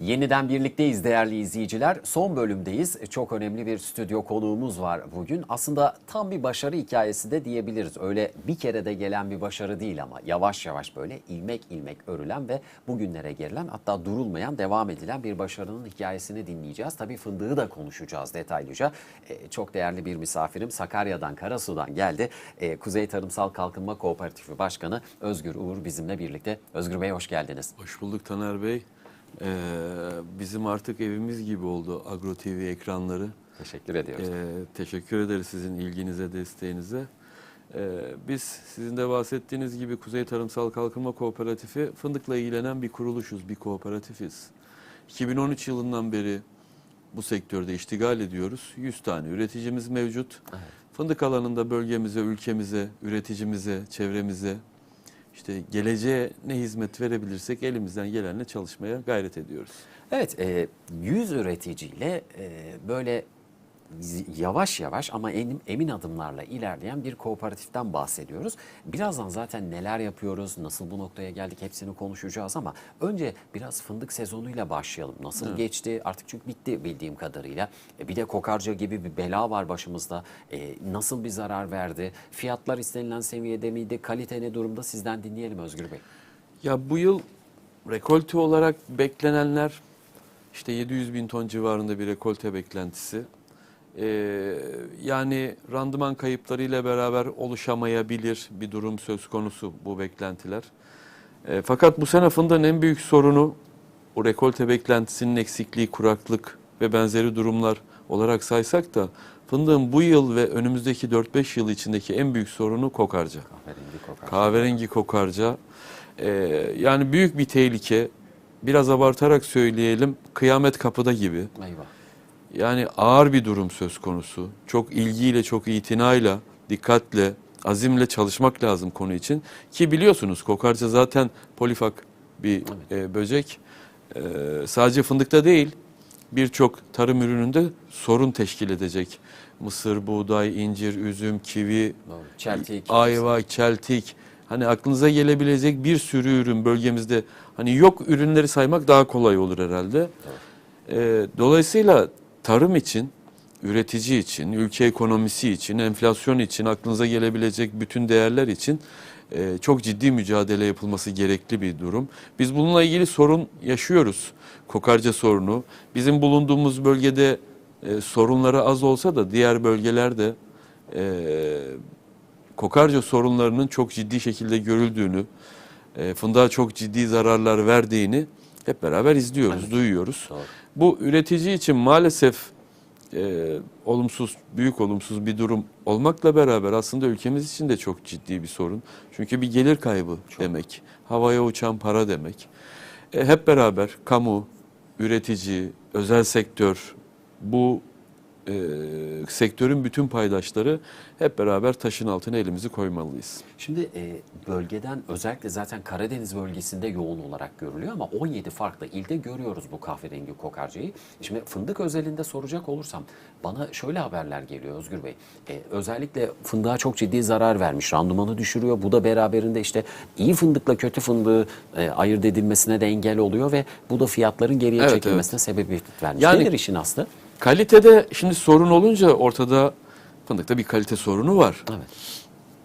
Yeniden birlikteyiz değerli izleyiciler. Son bölümdeyiz. Çok önemli bir stüdyo konuğumuz var bugün. Aslında tam bir başarı hikayesi de diyebiliriz. Öyle bir kere de gelen bir başarı değil ama yavaş yavaş böyle ilmek ilmek örülen ve bugünlere gerilen hatta durulmayan devam edilen bir başarının hikayesini dinleyeceğiz. Tabii fındığı da konuşacağız detaylıca. Ee, çok değerli bir misafirim Sakarya'dan Karasu'dan geldi. Ee, Kuzey Tarımsal Kalkınma Kooperatifi Başkanı Özgür Uğur bizimle birlikte. Özgür Bey hoş geldiniz. Hoş bulduk Taner Bey. Ee, bizim artık evimiz gibi oldu Agro TV ekranları. Teşekkür ediyoruz. Ee, teşekkür ederiz sizin ilginize, desteğinize. Ee, biz sizin de bahsettiğiniz gibi Kuzey Tarımsal Kalkınma Kooperatifi fındıkla ilgilenen bir kuruluşuz, bir kooperatifiz. 2013 yılından beri bu sektörde iştigal ediyoruz. 100 tane üreticimiz mevcut. Evet. Fındık alanında bölgemize, ülkemize, üreticimize, çevremize, işte geleceğe ne hizmet verebilirsek elimizden gelenle çalışmaya gayret ediyoruz. Evet, e, 100 üreticiyle e, böyle yavaş yavaş ama emin, emin adımlarla ilerleyen bir kooperatiften bahsediyoruz. Birazdan zaten neler yapıyoruz, nasıl bu noktaya geldik hepsini konuşacağız ama önce biraz fındık sezonuyla başlayalım. Nasıl geçti? Artık çünkü bitti bildiğim kadarıyla. E, bir de kokarca gibi bir bela var başımızda. E, nasıl bir zarar verdi? Fiyatlar istenilen seviyede miydi? Kalite ne durumda? Sizden dinleyelim Özgür Bey. Ya bu yıl rekolte olarak beklenenler işte 700 bin ton civarında bir rekolte beklentisi. Ee, yani randıman kayıplarıyla beraber oluşamayabilir bir durum söz konusu bu beklentiler. Ee, fakat bu sene fındığın en büyük sorunu o rekolte beklentisinin eksikliği, kuraklık ve benzeri durumlar olarak saysak da fındığın bu yıl ve önümüzdeki 4-5 yıl içindeki en büyük sorunu kokarca. Kahverengi kokarca. Kahverengi kokarca. Ee, yani büyük bir tehlike. Biraz abartarak söyleyelim kıyamet kapıda gibi. Eyvah. Yani ağır bir durum söz konusu. Çok ilgiyle, çok itinayla, dikkatle, azimle çalışmak lazım konu için. Ki biliyorsunuz kokarca zaten polifak bir e, böcek. Ee, sadece fındıkta değil, birçok tarım ürününde sorun teşkil edecek. Mısır, buğday, incir, üzüm, kivi. Çeltik. ayva, çeltik. Hani aklınıza gelebilecek bir sürü ürün bölgemizde. Hani yok ürünleri saymak daha kolay olur herhalde. Ee, dolayısıyla tarım için, üretici için, ülke ekonomisi için, enflasyon için, aklınıza gelebilecek bütün değerler için e, çok ciddi mücadele yapılması gerekli bir durum. Biz bununla ilgili sorun yaşıyoruz. Kokarca sorunu. Bizim bulunduğumuz bölgede e, sorunları az olsa da diğer bölgelerde e, kokarca sorunlarının çok ciddi şekilde görüldüğünü, e, fındığa çok ciddi zararlar verdiğini hep beraber izliyoruz, duyuyoruz. Doğru. Bu üretici için maalesef e, olumsuz, büyük olumsuz bir durum olmakla beraber aslında ülkemiz için de çok ciddi bir sorun. Çünkü bir gelir kaybı demek, havaya uçan para demek. E, hep beraber kamu, üretici, özel sektör, bu e, sektörün bütün paydaşları hep beraber taşın altına elimizi koymalıyız. Şimdi e, bölgeden özellikle zaten Karadeniz bölgesinde yoğun olarak görülüyor ama 17 farklı ilde görüyoruz bu kahverengi kokarcayı. Şimdi fındık özelinde soracak olursam bana şöyle haberler geliyor Özgür Bey. E, özellikle fındığa çok ciddi zarar vermiş, randımanı düşürüyor. Bu da beraberinde işte iyi fındıkla kötü fındığı e, ayırt edilmesine de engel oluyor ve bu da fiyatların geriye Evet, çekilmesine sebebiyet vermiş. Yani- Nedir işin aslı? Kalitede şimdi sorun olunca ortada fındıkta bir kalite sorunu var. Evet.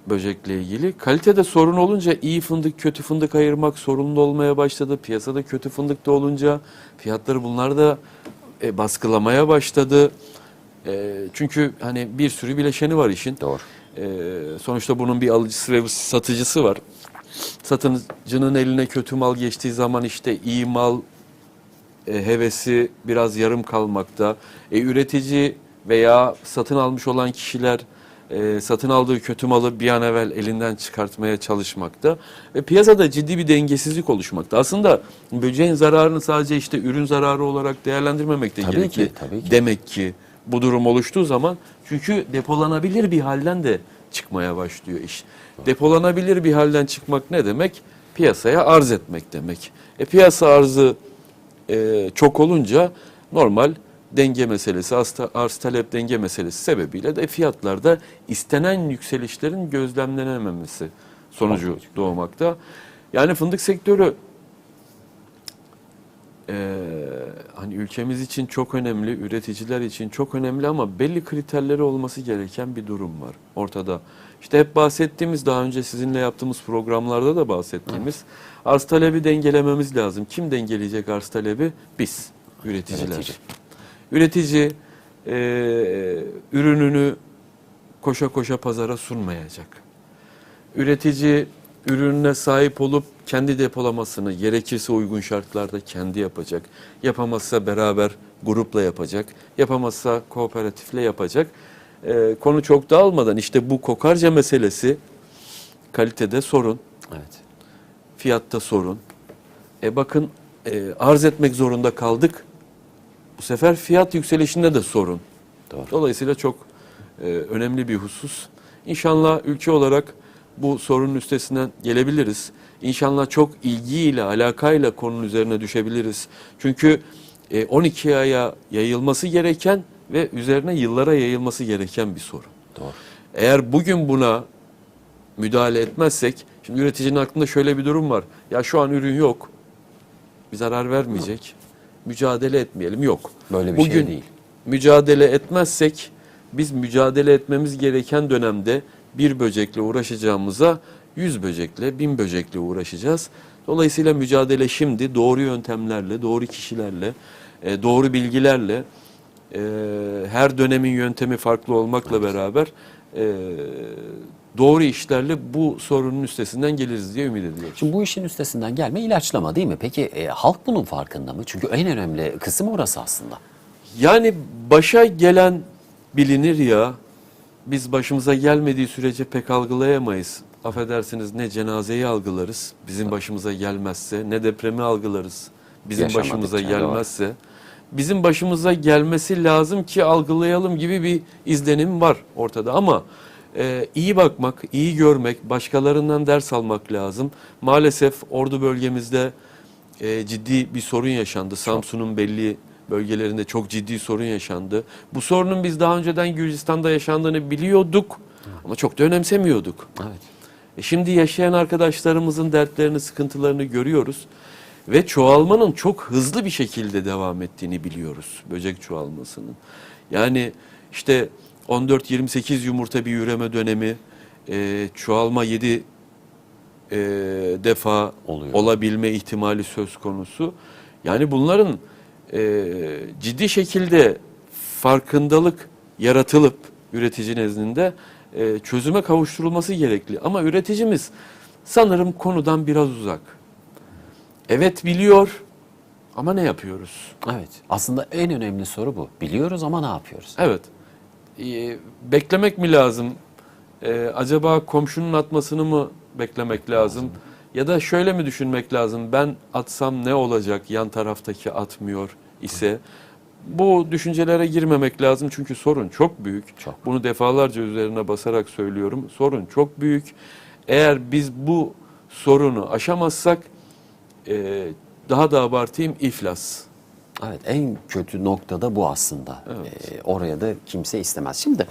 böcekle ilgili. Kalitede sorun olunca iyi fındık, kötü fındık ayırmak sorunlu olmaya başladı. Piyasada kötü fındık da olunca fiyatları bunlar da e, baskılamaya başladı. E, çünkü hani bir sürü bileşeni var işin. Doğru. E, sonuçta bunun bir alıcısı ve bir satıcısı var. Satıcının eline kötü mal geçtiği zaman işte iyi mal e, hevesi biraz yarım kalmakta. E, üretici veya satın almış olan kişiler e, satın aldığı kötü malı bir an evvel elinden çıkartmaya çalışmakta. Ve piyasada ciddi bir dengesizlik oluşmakta. Aslında böceğin zararını sadece işte ürün zararı olarak değerlendirmemek de Tabii gerekir. ki, tabii ki. Demek ki bu durum oluştuğu zaman çünkü depolanabilir bir halden de çıkmaya başlıyor iş. Depolanabilir bir halden çıkmak ne demek? Piyasaya arz etmek demek. E, piyasa arzı e, çok olunca normal denge meselesi, arz, arz talep denge meselesi sebebiyle de fiyatlarda istenen yükselişlerin gözlemlenememesi sonucu doğmakta. Yani fındık sektörü e, hani ülkemiz için çok önemli, üreticiler için çok önemli ama belli kriterleri olması gereken bir durum var ortada. İşte hep bahsettiğimiz, daha önce sizinle yaptığımız programlarda da bahsettiğimiz arz talebi dengelememiz lazım. Kim dengeleyecek arz talebi? Biz, üreticiler. Üretici. Üretici e, ürününü koşa koşa pazara sunmayacak. Üretici ürününe sahip olup kendi depolamasını gerekirse uygun şartlarda kendi yapacak. Yapamazsa beraber grupla yapacak. Yapamazsa kooperatifle yapacak. E, konu çok dağılmadan işte bu kokarca meselesi kalitede sorun, Evet. fiyatta sorun. E bakın e, arz etmek zorunda kaldık. Bu sefer fiyat yükselişinde de sorun. Doğru. Dolayısıyla çok e, önemli bir husus. İnşallah ülke olarak bu sorunun üstesinden gelebiliriz. İnşallah çok ilgiyle, alakayla konunun üzerine düşebiliriz. Çünkü e, 12 aya yayılması gereken ve üzerine yıllara yayılması gereken bir sorun. Doğru. Eğer bugün buna müdahale etmezsek, şimdi üreticinin aklında şöyle bir durum var. Ya şu an ürün yok, bir zarar vermeyecek, mücadele etmeyelim. Yok. Böyle bir bugün şey değil. mücadele etmezsek, biz mücadele etmemiz gereken dönemde bir böcekle uğraşacağımıza yüz böcekle, bin böcekle uğraşacağız. Dolayısıyla mücadele şimdi doğru yöntemlerle, doğru kişilerle, e, doğru bilgilerle, e, her dönemin yöntemi farklı olmakla beraber e, doğru işlerle bu sorunun üstesinden geliriz diye ümit ediyoruz. Şimdi bu işin üstesinden gelme ilaçlama değil mi? Peki e, halk bunun farkında mı? Çünkü en önemli kısım orası aslında. Yani başa gelen bilinir ya, biz başımıza gelmediği sürece pek algılayamayız. Affedersiniz ne cenazeyi algılarız bizim başımıza gelmezse, ne depremi algılarız bizim başımıza gelmezse. Bizim başımıza gelmesi lazım ki algılayalım gibi bir izlenim var ortada ama e, iyi bakmak, iyi görmek, başkalarından ders almak lazım. Maalesef Ordu bölgemizde e, ciddi bir sorun yaşandı. Samsun'un belli bölgelerinde çok ciddi sorun yaşandı. Bu sorunun biz daha önceden Gürcistan'da yaşandığını biliyorduk ama çok da önemsemiyorduk. Evet. E şimdi yaşayan arkadaşlarımızın dertlerini, sıkıntılarını görüyoruz ve çoğalmanın çok hızlı bir şekilde devam ettiğini biliyoruz böcek çoğalmasının. Yani işte 14-28 yumurta bir üreme dönemi, e, çoğalma 7 e, defa Oluyor. olabilme ihtimali söz konusu. Yani bunların e, ciddi şekilde farkındalık yaratılıp üretici nezdinde e, çözüme kavuşturulması gerekli. Ama üreticimiz sanırım konudan biraz uzak. Evet biliyor ama ne yapıyoruz? Evet. Aslında en önemli soru bu. Biliyoruz ama ne yapıyoruz? Evet. Ee, beklemek mi lazım? Ee, acaba komşunun atmasını mı beklemek lazım? Ya da şöyle mi düşünmek lazım? Ben atsam ne olacak? Yan taraftaki atmıyor ise bu düşüncelere girmemek lazım çünkü sorun çok büyük. Çok. Bunu defalarca üzerine basarak söylüyorum. Sorun çok büyük. Eğer biz bu sorunu aşamazsak e, daha da abartayım iflas. Evet en kötü noktada bu aslında. Evet. Ee, oraya da kimse istemez. Şimdi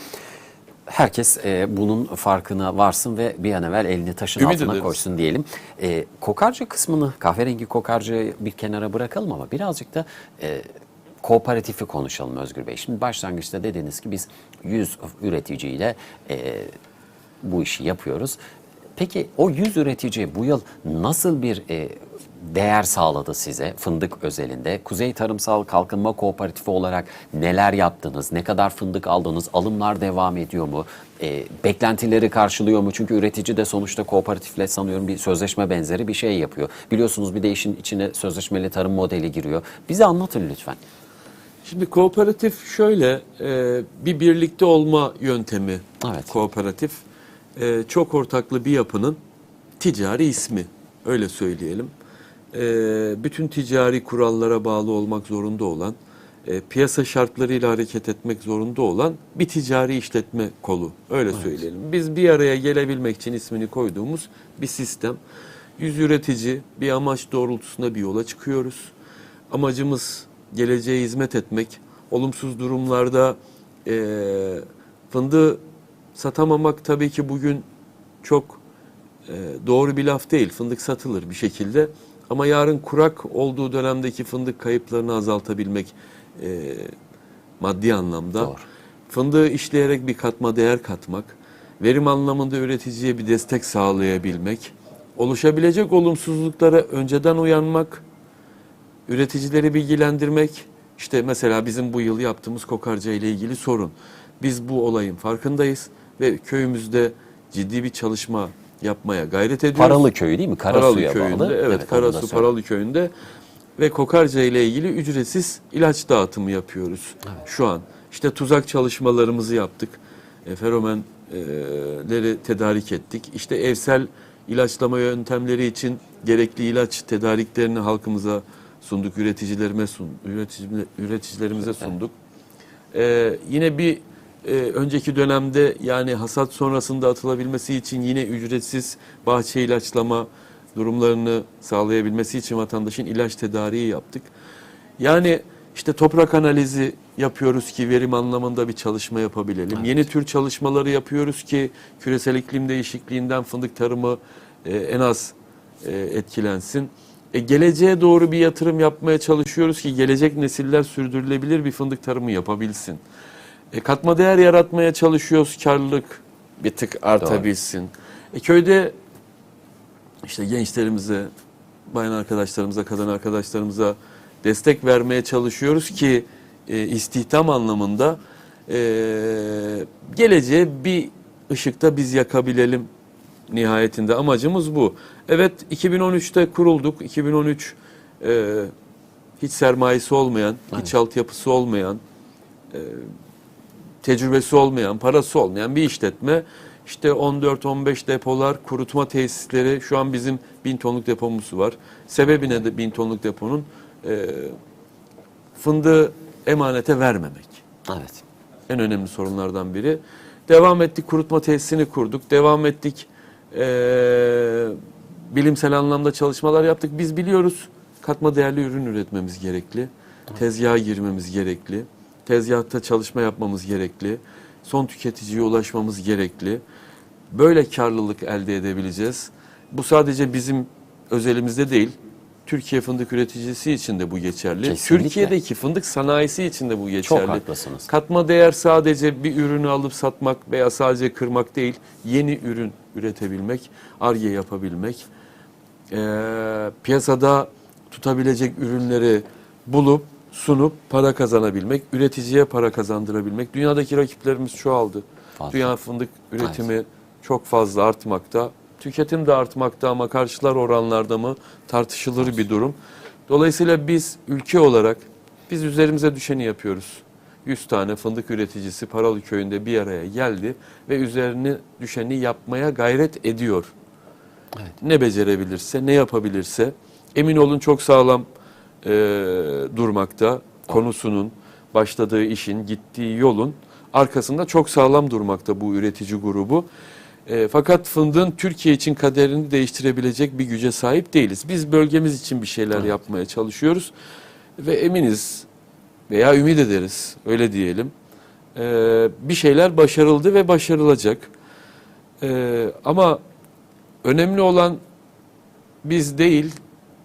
herkes e, bunun farkına varsın ve bir an evvel elini taşın Ümit altına ederiz. koysun diyelim. E, kokarca kısmını kahverengi kokarcayı bir kenara bırakalım ama birazcık da e, kooperatifi konuşalım Özgür Bey. Şimdi başlangıçta dediniz ki biz 100 üreticiyle e, bu işi yapıyoruz. Peki o 100 üretici bu yıl nasıl bir e, değer sağladı size fındık özelinde? Kuzey Tarımsal Kalkınma Kooperatifi olarak neler yaptınız? Ne kadar fındık aldınız? Alımlar devam ediyor mu? E, beklentileri karşılıyor mu? Çünkü üretici de sonuçta kooperatifle sanıyorum bir sözleşme benzeri bir şey yapıyor. Biliyorsunuz bir de işin içine sözleşmeli tarım modeli giriyor. Bize anlatın lütfen. Şimdi kooperatif şöyle e, bir birlikte olma yöntemi. Evet. Kooperatif e, çok ortaklı bir yapının ticari ismi öyle söyleyelim. E, bütün ticari kurallara bağlı olmak zorunda olan, e, piyasa şartlarıyla hareket etmek zorunda olan bir ticari işletme kolu öyle söyleyelim. Biz bir araya gelebilmek için ismini koyduğumuz bir sistem. Yüz üretici bir amaç doğrultusunda bir yola çıkıyoruz. Amacımız geleceğe hizmet etmek. Olumsuz durumlarda eee fındığı satamamak tabii ki bugün çok eee, doğru bir laf değil. Fındık satılır bir şekilde. Ama yarın kurak olduğu dönemdeki fındık kayıplarını azaltabilmek e, maddi anlamda. Doğru. Fındığı işleyerek bir katma değer katmak, verim anlamında üreticiye bir destek sağlayabilmek, oluşabilecek olumsuzluklara önceden uyanmak, üreticileri bilgilendirmek. İşte mesela bizim bu yıl yaptığımız kokarca ile ilgili sorun. Biz bu olayın farkındayız ve köyümüzde ciddi bir çalışma yapmaya gayret ediyoruz. Paralı köyü değil mi? Karasu'ya köyünde, bağlı. Evet, da Karasu. Paralı köyünde ve kokarca ile ilgili ücretsiz ilaç dağıtımı yapıyoruz şu an. İşte tuzak çalışmalarımızı yaptık. E, feromenleri tedarik ettik. İşte evsel ilaçlama yöntemleri için gerekli ilaç tedariklerini halkımıza sunduk, üreticilerime sun, üretici, üreticilerimize sunduk. Ee, yine bir e, önceki dönemde yani hasat sonrasında atılabilmesi için yine ücretsiz bahçe ilaçlama durumlarını sağlayabilmesi için vatandaşın ilaç tedariği yaptık. Yani işte toprak analizi yapıyoruz ki verim anlamında bir çalışma yapabilelim. Yeni tür çalışmaları yapıyoruz ki küresel iklim değişikliğinden fındık tarımı e, en az e, etkilensin. E, geleceğe doğru bir yatırım yapmaya çalışıyoruz ki gelecek nesiller sürdürülebilir bir fındık tarımı yapabilsin. E, katma değer yaratmaya çalışıyoruz, karlılık bir tık artabilsin. E, köyde işte gençlerimize, bayan arkadaşlarımıza, kadın arkadaşlarımıza destek vermeye çalışıyoruz ki e, istihdam anlamında e, geleceğe bir ışıkta biz yakabilelim nihayetinde amacımız bu. Evet 2013'te kurulduk. 2013 e, hiç sermayesi olmayan, hiç altyapısı olmayan, e, tecrübesi olmayan, parası olmayan bir işletme. İşte 14-15 depolar, kurutma tesisleri. Şu an bizim 1000 tonluk depomuz var. Sebebi ne de 1000 tonluk deponun? E, fındığı emanete vermemek Evet. en önemli sorunlardan biri. Devam ettik, kurutma tesisini kurduk. Devam ettik, eee, bilimsel anlamda çalışmalar yaptık. Biz biliyoruz katma değerli ürün üretmemiz gerekli. Tezgaha girmemiz gerekli. Tezgahta çalışma yapmamız gerekli. Son tüketiciye ulaşmamız gerekli. Böyle karlılık elde edebileceğiz. Bu sadece bizim özelimizde değil. Türkiye fındık üreticisi için de bu geçerli. Kesinlikle. Türkiye'deki fındık sanayisi için de bu geçerli. haklısınız. Katma değer sadece bir ürünü alıp satmak veya sadece kırmak değil, yeni ürün üretebilmek, arge yapabilmek, eee, piyasada tutabilecek ürünleri bulup sunup para kazanabilmek, üreticiye para kazandırabilmek. Dünyadaki rakiplerimiz çoğaldı. Fazla. Dünya fındık üretimi çok fazla artmakta. Tüketim de artmakta ama karşılar oranlarda mı tartışılır bir durum. Dolayısıyla biz ülke olarak biz üzerimize düşeni yapıyoruz. 100 tane fındık üreticisi Paralı köyünde bir araya geldi ve üzerine düşeni yapmaya gayret ediyor. Ne becerebilirse, ne yapabilirse emin olun çok sağlam e, durmakta. Konusunun, başladığı işin, gittiği yolun arkasında çok sağlam durmakta bu üretici grubu. E, fakat fındığın Türkiye için kaderini değiştirebilecek bir güce sahip değiliz. Biz bölgemiz için bir şeyler yapmaya çalışıyoruz ve eminiz veya ümit ederiz öyle diyelim. E, bir şeyler başarıldı ve başarılacak. E, ama önemli olan biz değil,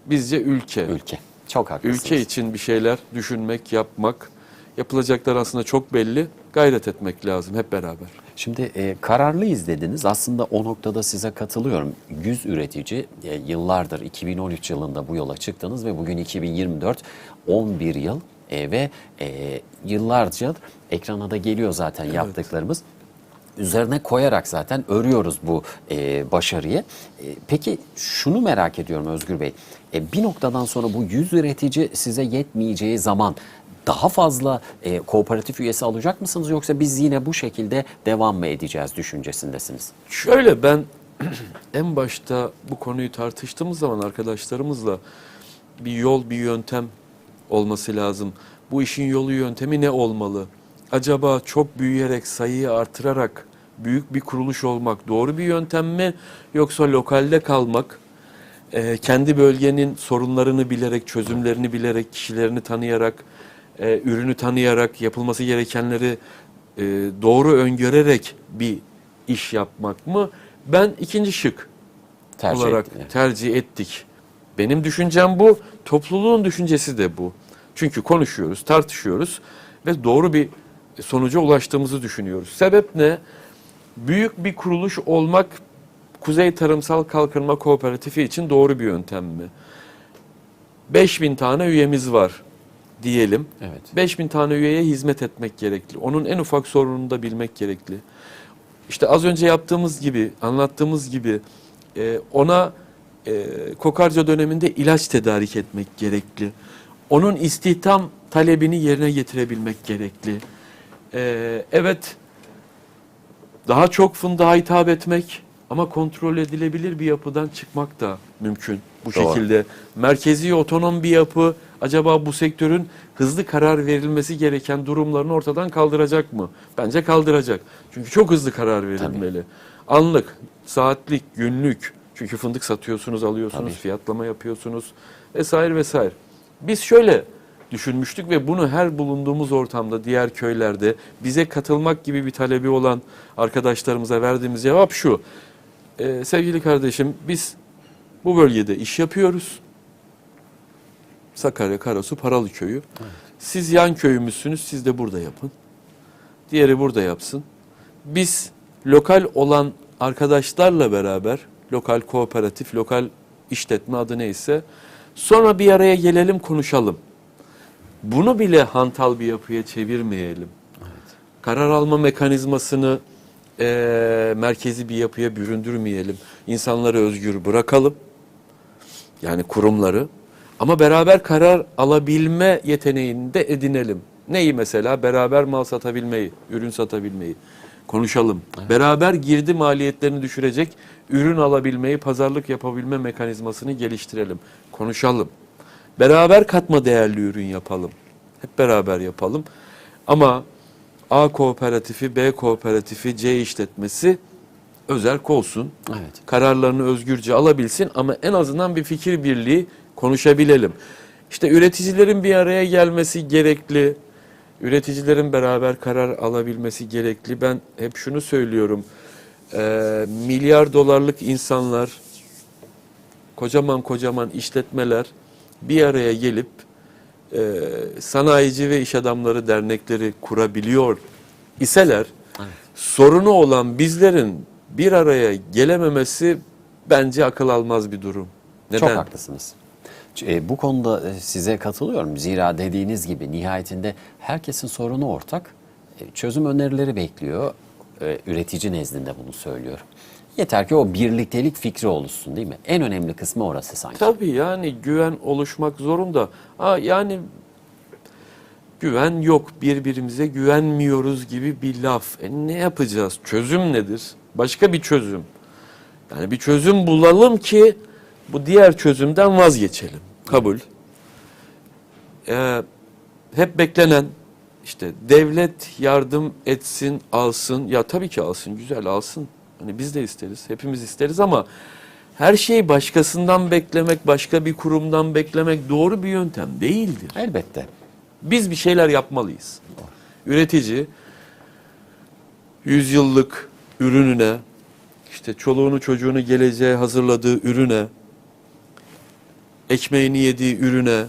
bizce ülke. Ülke. Çok haklısınız. Ülke için bir şeyler düşünmek, yapmak. Yapılacaklar aslında çok belli. Gayret etmek lazım hep beraber. Şimdi e, kararlıyız dediniz. Aslında o noktada size katılıyorum. 100 üretici e, yıllardır 2013 yılında bu yola çıktınız ve bugün 2024 11 yıl e, ve e, yıllarca ekrana da geliyor zaten yaptıklarımız. Üzerine koyarak zaten örüyoruz bu e, başarıyı. E, peki şunu merak ediyorum Özgür Bey. E, bir noktadan sonra bu 100 üretici size yetmeyeceği zaman daha fazla e, kooperatif üyesi alacak mısınız yoksa biz yine bu şekilde devam mı edeceğiz düşüncesindesiniz? Şöyle ben en başta bu konuyu tartıştığımız zaman arkadaşlarımızla bir yol, bir yöntem olması lazım. Bu işin yolu, yöntemi ne olmalı? Acaba çok büyüyerek, sayıyı artırarak büyük bir kuruluş olmak doğru bir yöntem mi? Yoksa lokalde kalmak, e, kendi bölgenin sorunlarını bilerek, çözümlerini bilerek, kişilerini tanıyarak, e, ürünü tanıyarak, yapılması gerekenleri e, doğru öngörerek bir iş yapmak mı? Ben ikinci şık Tercih olarak etti. tercih ettik. Benim düşüncem bu, topluluğun düşüncesi de bu. Çünkü konuşuyoruz, tartışıyoruz ve doğru bir sonuca ulaştığımızı düşünüyoruz. Sebep ne? Büyük bir kuruluş olmak Kuzey Tarımsal Kalkınma Kooperatifi için doğru bir yöntem mi? 5000 tane üyemiz var diyelim. Evet. 5000 tane üyeye hizmet etmek gerekli. Onun en ufak sorununu da bilmek gerekli. İşte az önce yaptığımız gibi, anlattığımız gibi e, ona e, kokarca döneminde ilaç tedarik etmek gerekli. Onun istihdam talebini yerine getirebilmek gerekli. E, evet, daha çok fındığa hitap etmek ama kontrol edilebilir bir yapıdan çıkmak da mümkün bu Doğru. şekilde. Merkezi otonom bir yapı acaba bu sektörün hızlı karar verilmesi gereken durumlarını ortadan kaldıracak mı? Bence kaldıracak. Çünkü çok hızlı karar verilmeli. Anlık, saatlik, günlük. Çünkü fındık satıyorsunuz, alıyorsunuz, Tabii. fiyatlama yapıyorsunuz vesaire vesaire. Biz şöyle düşünmüştük ve bunu her bulunduğumuz ortamda diğer köylerde bize katılmak gibi bir talebi olan arkadaşlarımıza verdiğimiz cevap şu. Ee, sevgili kardeşim biz bu bölgede iş yapıyoruz. Sakarya, Karasu, Paralı köyü. Siz yan köyümüzsünüz, siz de burada yapın. Diğeri burada yapsın. Biz lokal olan arkadaşlarla beraber, lokal kooperatif, lokal işletme adı neyse, sonra bir araya gelelim konuşalım. Bunu bile hantal bir yapıya çevirmeyelim. Karar alma mekanizmasını eee, merkezi bir yapıya büründürmeyelim. İnsanları özgür bırakalım. Yani kurumları. Ama beraber karar alabilme yeteneğini de edinelim. Neyi mesela? Beraber mal satabilmeyi, ürün satabilmeyi konuşalım. Beraber girdi maliyetlerini düşürecek ürün alabilmeyi, pazarlık yapabilme mekanizmasını geliştirelim. Konuşalım. Beraber katma değerli ürün yapalım. Hep beraber yapalım. Ama A kooperatifi, B kooperatifi, C işletmesi özerk olsun. Evet. Kararlarını özgürce alabilsin ama en azından bir fikir birliği konuşabilelim. İşte üreticilerin bir araya gelmesi gerekli. Üreticilerin beraber karar alabilmesi gerekli. Ben hep şunu söylüyorum. Eee, milyar dolarlık insanlar, kocaman kocaman işletmeler bir araya gelip e, sanayici ve iş adamları dernekleri kurabiliyor iseler Evet. sorunu olan bizlerin bir araya gelememesi bence akıl almaz bir durum. Neden? Çok haklısınız. E, bu konuda e, size katılıyorum. Zira dediğiniz gibi nihayetinde herkesin sorunu ortak. E, çözüm önerileri bekliyor. E, üretici nezdinde bunu söylüyorum. Yeter ki o birliktelik fikri oluşsun değil mi? En önemli kısmı orası sanki. Tabii yani güven oluşmak zorunda. Ha, yani güven yok birbirimize güvenmiyoruz gibi bir laf. E ne yapacağız? Çözüm nedir? Başka bir çözüm. Yani bir çözüm bulalım ki bu diğer çözümden vazgeçelim. Kabul. Ee, hep beklenen işte devlet yardım etsin, alsın. Ya tabii ki alsın, güzel alsın. Hani biz de isteriz, hepimiz isteriz ama her şeyi başkasından beklemek, başka bir kurumdan beklemek doğru bir yöntem değildir. Elbette. Biz bir şeyler yapmalıyız. Üretici yüzyıllık ürününe, işte çoluğunu çocuğunu geleceğe hazırladığı ürüne, ekmeğini yediği ürüne,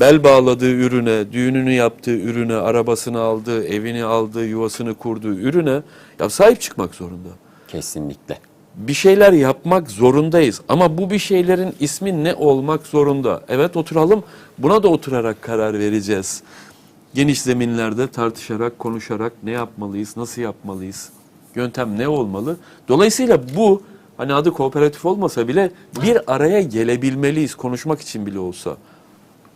bel bağladığı ürüne, düğününü yaptığı ürüne, arabasını aldığı, evini aldığı, yuvasını kurduğu ürüne ya sahip çıkmak zorunda. Kesinlikle. Bir şeyler yapmak zorundayız ama bu bir şeylerin ismi ne olmak zorunda? Evet oturalım buna da oturarak karar vereceğiz. Geniş zeminlerde tartışarak, konuşarak ne yapmalıyız, nasıl yapmalıyız, yöntem ne olmalı? Dolayısıyla bu hani adı kooperatif olmasa bile bir araya gelebilmeliyiz konuşmak için bile olsa.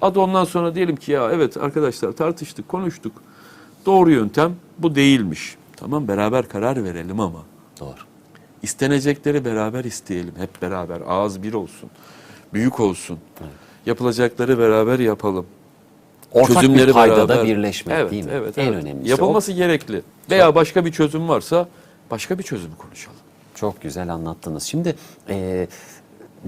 Adı ondan sonra diyelim ki ya evet arkadaşlar tartıştık, konuştuk. Doğru yöntem bu değilmiş. Tamam beraber karar verelim ama. Doğru. İstenecekleri beraber isteyelim. Hep beraber. Ağız bir olsun. Büyük olsun. Yapılacakları beraber yapalım. Ortak bir Çözümleri paydada beraber. birleşmek evet, değil mi? Evet, en evet. önemlisi. Yapılması gerekli. Veya başka bir çözüm varsa başka bir çözümü konuşalım. Çok güzel anlattınız. Şimdi e,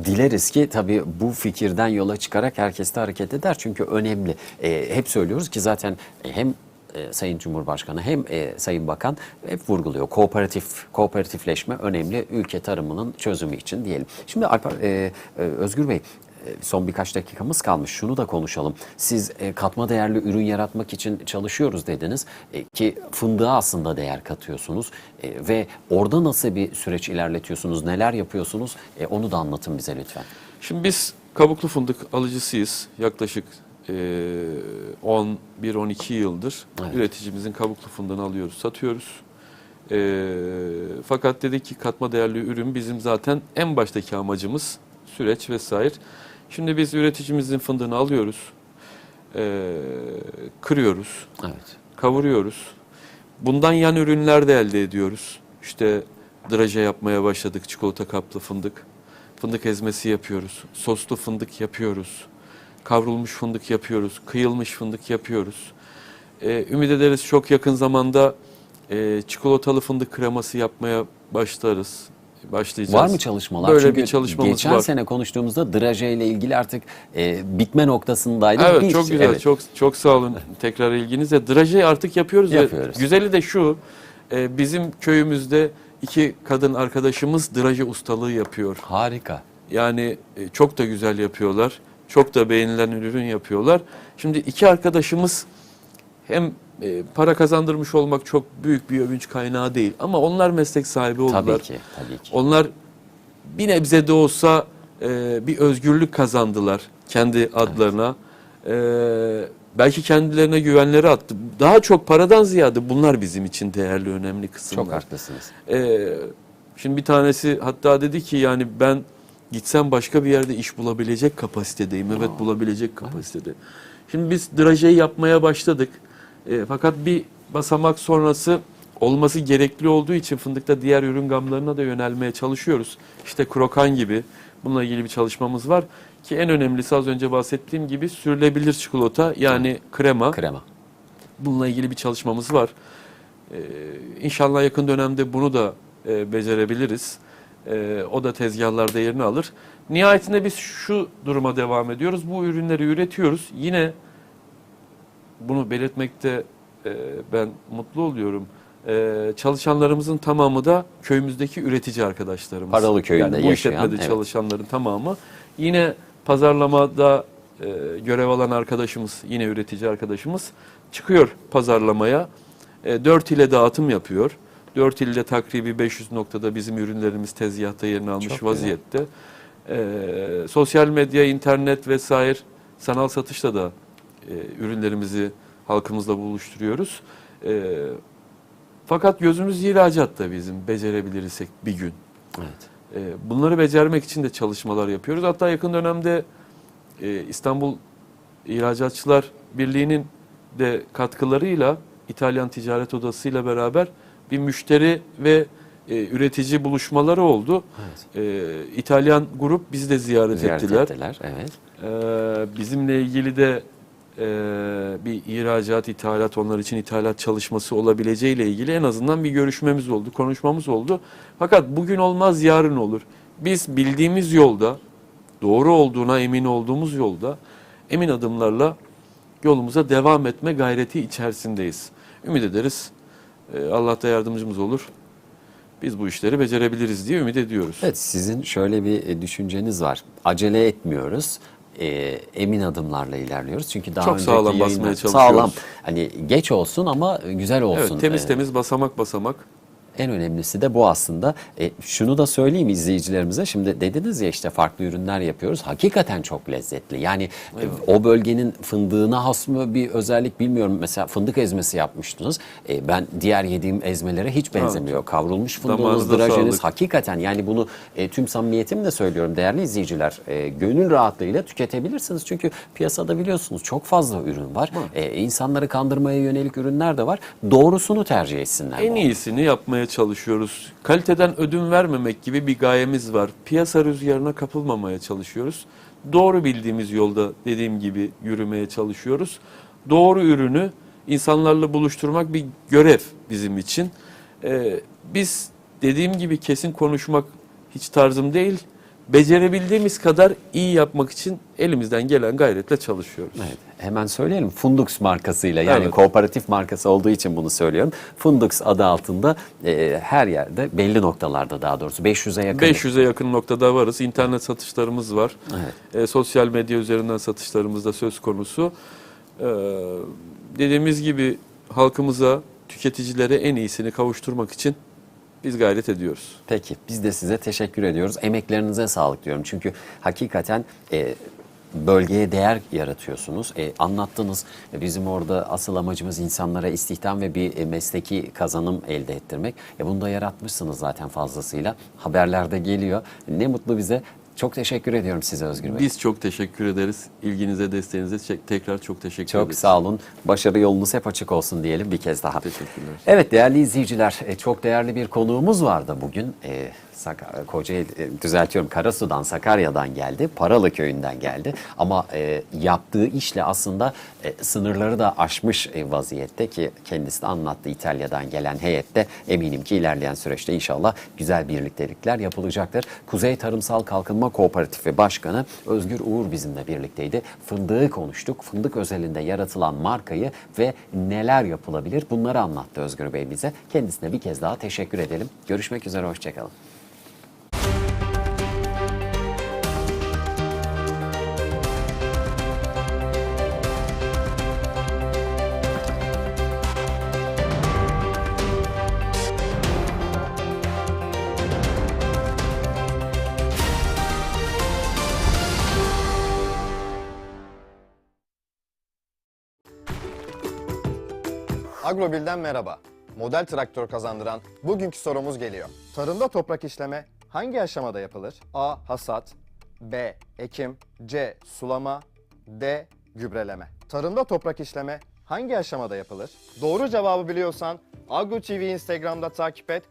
dileriz ki tabii bu fikirden yola çıkarak herkes de hareket eder. Çünkü önemli. E, hep söylüyoruz ki zaten hem e, Sayın Cumhurbaşkanı hem e, Sayın Bakan hep vurguluyor. Kooperatif, kooperatifleşme önemli ülke tarımının çözümü için diyelim. Şimdi Alper, e, e, Özgür Bey son birkaç dakikamız kalmış. Şunu da konuşalım. Siz e, katma değerli ürün yaratmak için çalışıyoruz dediniz E, ki fındığa aslında değer katıyorsunuz E, ve orada nasıl bir süreç ilerletiyorsunuz, neler yapıyorsunuz E, onu da anlatın bize lütfen. Şimdi biz kabuklu fındık alıcısıyız. Yaklaşık e, 11-12 yıldır Evet. üreticimizin kabuklu fındığını alıyoruz, satıyoruz. E, fakat dedik ki katma değerli ürün bizim zaten en baştaki amacımız süreç vesaire. Şimdi biz üreticimizin fındığını alıyoruz, e, kırıyoruz, Evet. kavuruyoruz. Bundan yan ürünler de elde ediyoruz. İşte draje yapmaya başladık, çikolata kaplı fındık. Fındık ezmesi yapıyoruz, soslu fındık yapıyoruz. Kavrulmuş fındık yapıyoruz, kıyılmış fındık yapıyoruz. Ee, ümit ederiz çok yakın zamanda e, çikolatalı fındık kreması yapmaya başlarız. Başlayacağız. Var mı çalışmalar? Böyle Çünkü bir çalışmamız geçen var. sene konuştuğumuzda draje ile ilgili artık e, bitme noktasındaydı. Evet Bir- çok güzel. evet. Çok çok sağ olun tekrar ilginize. Draje artık yapıyoruz. ve Yapıyoruz. güzeli de şu. e, bizim köyümüzde iki kadın arkadaşımız draje ustalığı yapıyor. Harika. Yani e, çok da güzel yapıyorlar. Çok da beğenilen ürün yapıyorlar. Şimdi iki arkadaşımız hem e, para kazandırmış olmak çok büyük bir övünç kaynağı değil. Ama onlar meslek sahibi oldular. Tabii ki, tabii ki. Onlar bir nebze de olsa e, bir özgürlük kazandılar kendi adlarına. E, belki kendilerine güvenleri attı. Daha çok paradan ziyade bunlar bizim için değerli, önemli kısımlar. Çok haklısınız. E, şimdi bir tanesi hatta dedi ki yani ben gitsem başka bir yerde iş bulabilecek kapasitedeyim. Evet bulabilecek kapasitede. Şimdi biz drajeyi yapmaya başladık. E, fakat bir basamak sonrası olması gerekli olduğu için fındıkta diğer ürün gamlarına da yönelmeye çalışıyoruz. İşte krokan gibi bununla ilgili bir çalışmamız var. Ki en önemlisi az önce bahsettiğim gibi sürülebilir çikolata yani krema. Krema. Bununla ilgili bir çalışmamız var. Ee, inşallah yakın dönemde bunu da e, becerebiliriz. Ee, o da tezgahlarda yerini alır. Nihayetinde biz şu duruma devam ediyoruz. Bu ürünleri üretiyoruz. Yine bunu belirtmekte e, ben mutlu oluyorum. E, çalışanlarımızın tamamı da köyümüzdeki üretici arkadaşlarımız. Paralı köyünde yani bu yaşayan, işletmede evet. çalışanların tamamı. Yine pazarlamada e, görev alan arkadaşımız, yine üretici arkadaşımız çıkıyor pazarlamaya. E, 4 ile dağıtım yapıyor. 4 ilde takribi 500 noktada bizim ürünlerimiz tezgahta yerini almış Çok güzel. vaziyette. E, sosyal medya, internet vesaire sanal satışta da e, ürünlerimizi halkımızla buluşturuyoruz. E, fakat gözümüz ihracatta bizim becerebilirsek bir gün. Evet. E, bunları becermek için de çalışmalar yapıyoruz. Hatta yakın dönemde e, İstanbul İhracatçılar Birliği'nin de katkılarıyla İtalyan Ticaret Odası ile beraber bir müşteri ve e, üretici buluşmaları oldu. Evet. E, İtalyan grup bizi de ziyaret, Ziyaret ettiler. ettiler. Evet. Ee, bizimle ilgili de e, bir ihracat, ithalat, onlar için ithalat çalışması olabileceğiyle ilgili en azından bir görüşmemiz oldu, konuşmamız oldu. Fakat bugün olmaz, yarın olur. Biz bildiğimiz yolda, doğru olduğuna emin olduğumuz yolda emin adımlarla yolumuza devam etme gayreti içerisindeyiz. Ümit ederiz. e, Allah da yardımcımız olur. Biz bu işleri becerebiliriz diye ümit ediyoruz. Evet sizin şöyle bir e, düşünceniz var. Acele etmiyoruz. E, emin adımlarla ilerliyoruz. Çünkü daha Çok sağlam yayınlar- basmaya çalışıyoruz. Sağlam. Hani geç olsun ama güzel olsun. Evet, temiz E, temiz basamak basamak. En önemlisi de bu aslında. E, şunu da söyleyeyim izleyicilerimize. Şimdi dediniz ya işte farklı ürünler yapıyoruz. Hakikaten çok lezzetli. Yani e, o bölgenin fındığına has mı bir özellik bilmiyorum. Mesela fındık ezmesi yapmıştınız. E, ben diğer yediğim ezmelere hiç benzemiyor. Kavrulmuş fındığınız, drajeniz hakikaten yani bunu e, tüm samimiyetimle söylüyorum değerli izleyiciler. E, gönül rahatlığıyla tüketebilirsiniz. Çünkü piyasada biliyorsunuz çok fazla ürün var. E, insanları kandırmaya yönelik ürünler de var. Doğrusunu tercih etsinler. En bu iyisini yapmaya çalışıyoruz. Kaliteden ödün vermemek gibi bir gayemiz var. Piyasa rüzgarına kapılmamaya çalışıyoruz. Doğru bildiğimiz yolda dediğim gibi yürümeye çalışıyoruz. Doğru ürünü insanlarla buluşturmak bir görev bizim için. Ee, biz dediğim gibi kesin konuşmak hiç tarzım değil. Becerebildiğimiz kadar iyi yapmak için elimizden gelen gayretle çalışıyoruz. Evet, hemen söyleyelim. Fundux markasıyla yani Evet. kooperatif markası olduğu için bunu söylüyorum. Fundux adı altında e, her yerde belli noktalarda daha doğrusu 500'e yakın. 500'e yakın noktada varız. İnternet satışlarımız var. Evet. E, sosyal medya üzerinden satışlarımız da söz konusu. E, dediğimiz gibi halkımıza, tüketicilere en iyisini kavuşturmak için biz gayret ediyoruz. Peki biz de size teşekkür ediyoruz. Emeklerinize sağlık diyorum. Çünkü hakikaten e, bölgeye değer yaratıyorsunuz. E, anlattınız. Bizim orada asıl amacımız insanlara istihdam ve bir e, mesleki kazanım elde ettirmek. E, bunu da yaratmışsınız zaten fazlasıyla. Haberlerde geliyor. Ne mutlu bize. Çok teşekkür ediyorum size Özgür Bey. Biz çok teşekkür ederiz. İlginize, desteğinize tekrar çok teşekkür Çok ederiz. sağ olun. Başarı yolunuz hep açık olsun diyelim bir kez daha. Teşekkürler. Evet değerli izleyiciler e, çok değerli bir konuğumuz vardı bugün. E, Sak- Kocaeli e, düzeltiyorum Karasu'dan Sakarya'dan geldi. Paralı köyünden geldi. Ama e, yaptığı işle aslında e, sınırları da aşmış e, vaziyette ki kendisi de anlattı İtalya'dan gelen heyette eminim ki ilerleyen süreçte inşallah güzel birliktelikler yapılacaktır. Kuzey Tarımsal Kalkınma Kooperatifi Başkanı Özgür Uğur bizimle birlikteydi. Fındığı konuştuk. Fındık özelinde yaratılan markayı ve neler yapılabilir bunları anlattı Özgür Bey bize. Kendisine bir kez daha teşekkür edelim. Görüşmek üzere, hoşçakalın. Agrobil'den merhaba. Model traktör kazandıran bugünkü sorumuz geliyor. Tarımda toprak işleme hangi aşamada yapılır? A. Hasat B. Ekim C. Sulama D. Gübreleme. Tarımda toprak işleme hangi aşamada yapılır? Doğru cevabı biliyorsan Agro TV Instagram'da takip et